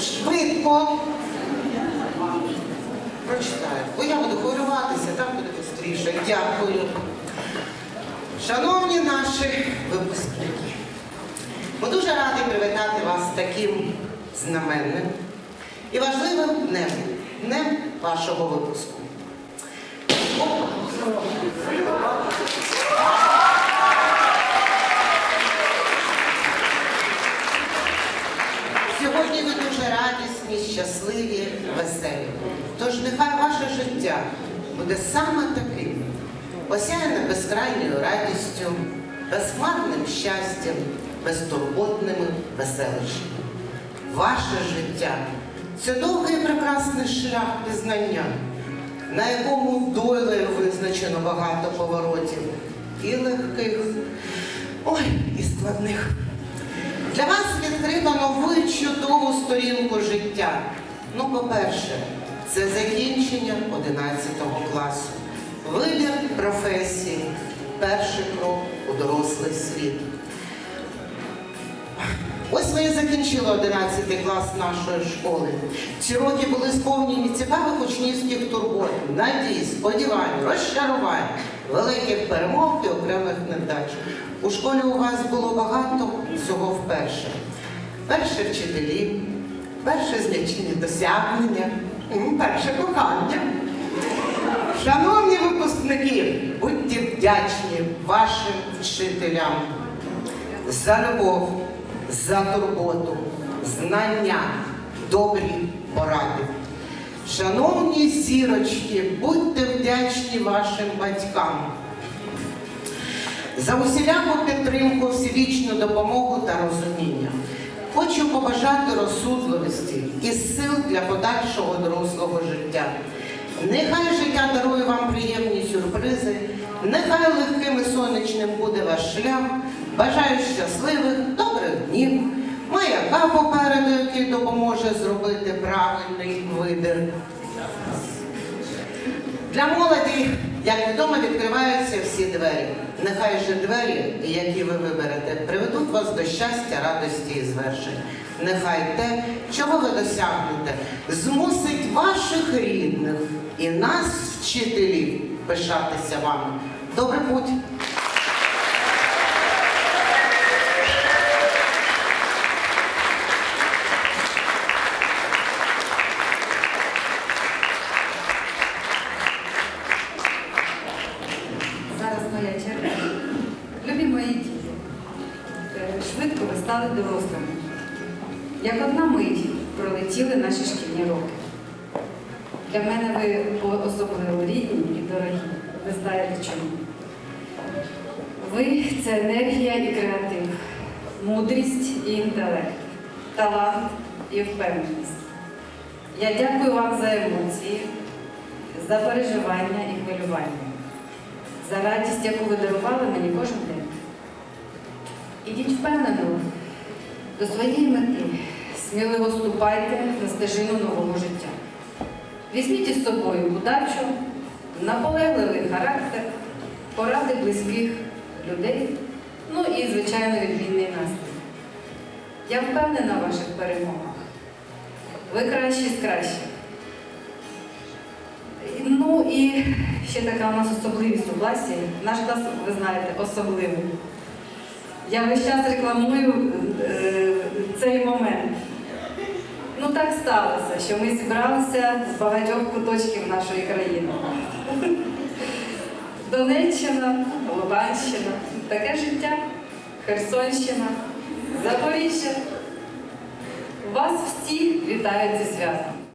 швидко. Прочитаю. Бо я буду хвилюватися, там буде швидше. Дякую. Шановні наші випускники, ми дуже раді привітати вас таким знаменним і важливим днем, днем вашого випуску. Сьогодні ви радісні, щасливі, веселі. Тож нехай ваше життя буде саме таким, осяяне безкрайньою радістю, безхмарним щастям, безтурботними веселищами. Ваше життя це довгий і прекрасний шлях пізнання, на якому долею визначено багато поворотів і легких, ой, і складних. Для вас відкрито нову чудову сторінку життя. Ну, по-перше, це закінчення 11 класу, вибір професії, перший крок у дорослий світ. Ось ви і закінчили 11 клас нашої школи. Ці роки були сповнені цікавих учнівських турбот, надій, сподівань, розчарувань, великих перемог і окремих недач. У школі у вас було багато всього вперше. Перші вчителі, перші значні досягнення, перше кохання. Шановні випускники, будьте вдячні вашим вчителям за любов, за турботу, знання, добрі поради. Шановні зірочки, будьте вдячні вашим батькам за усіляку підтримку, всебічну допомогу та розуміння. Хочу побажати розсудливості і сил для подальшого дорослого життя. Нехай життя дарує вам приємні сюрпризи, нехай легким і сонячним буде ваш шлях. Бажаю щасливих, добрих днів, маяка попереду, який допоможе зробити правильний вибір. Для молоді, як відомо, відкриваються всі двері. Нехай же двері, які ви виберете, приведуть вас до щастя, радості і звершень. Нехай те, чого ви досягнете, змусить ваших рідних і нас, вчителів, пишатися вами. Добрий путь! Зараз моя черга. Любі мої діти, е, швидко ви стали дорослими. Як одна мить пролетіли наші шкільні роки. Для мене ви особливо рідні і дорогі. Ви знаєте чому. Ви це енергія і креатив, мудрість і інтелект, талант і впевненість. Я дякую вам за емоції, за переживання і хвилювання за радість, яку ви дарували мені кожен день. Ідіть впевнено до своєї мети, сміливо ступайте на стежину нового життя. Візьміть із собою удачу, наполегливий характер, поради близьких людей, ну і, звичайно, відмінний настрій. Я впевнена в ваших перемогах. Ви кращі з кращих. Ну і ще така у нас особливість у класі. Наш клас, ви знаєте, особливий. Я весь час рекламую е, цей момент. Ну так сталося, що ми зібралися з багатьох куточків нашої країни. Донеччина, Луганщина, таке життя, Херсонщина, Запоріжжя. Вас всіх вітають зі святом.